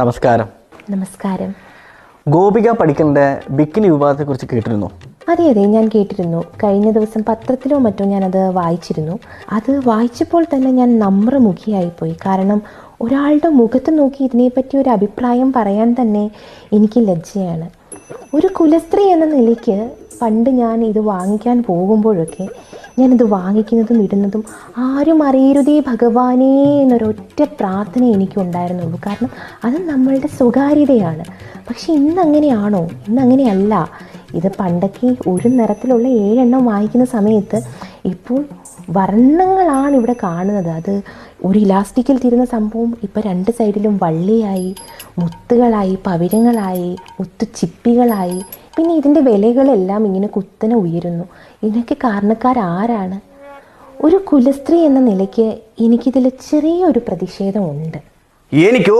നമസ്കാരം. നമസ്കാരം. ഗോപിക പഠിക്കലിന്റെ ബിക്കിനി വിവാദത്തെക്കുറിച്ച് കേട്ടിരുന്നു? അതെ അതെ ഞാൻ കേട്ടിരുന്നു. കഴിഞ്ഞ ദിവസം പത്രത്തിലോ മറ്റോ ഞാനത് വായിച്ചിരുന്നു. അത് വായിച്ചപ്പോൾ തന്നെ ഞാൻ നമ്രമുഖിയായിപ്പോയി. കാരണം ഒരാളുടെ മുഖത്ത് നോക്കി ഇതിനെപ്പറ്റി ഒരു അഭിപ്രായം പറയാൻ തന്നെ എനിക്ക് ലജ്ജയാണ്. ഒരു കുലസ്ത്രീ എന്ന നിലയ്ക്ക് പണ്ട് ഞാൻ ഇത് വാങ്ങിക്കാൻ പോകുമ്പോഴൊക്കെ ഞാനിത് വാങ്ങിക്കുന്നതും ഇടുന്നതും ആരും അറിയരുതേ ഭഗവാനേ എന്നൊരൊറ്റ പ്രാർത്ഥന എനിക്കുണ്ടായിരുന്നുള്ളൂ. കാരണം അത് നമ്മളുടെ സ്വകാര്യതയാണ്. പക്ഷെ ഇന്ന് അങ്ങനെയാണോ ഇന്ന് ഇത് പണ്ടൊക്കെ ഒരു നിറത്തിലുള്ള ഏഴെണ്ണം വാങ്ങിക്കുന്ന സമയത്ത് ഇപ്പോൾ വർണങ്ങളാണ് ഇവിടെ കാണുന്നത്. അത് ഒരു ഇലാസ്റ്റിക്കിൽ തീരുന്ന സംഭവം ഇപ്പോൾ രണ്ട് സൈഡിലും വള്ളിയായി. മുത്തുകളായി പവിരങ്ങളായി മുത്തു ചിപ്പികളായി പിന്നെ ഇതിന്റെ വിലകളെല്ലാം ഇങ്ങനെ കുത്തനെ ഉയരുന്നു. ഇതിനൊക്കെ കാരണക്കാരാരാണ്? ഒരു കുലസ്ത്രീ എന്ന നിലയ്ക്ക് എനിക്കിതിൽ ചെറിയൊരു പ്രതിഷേധമുണ്ട്. എനിക്ക്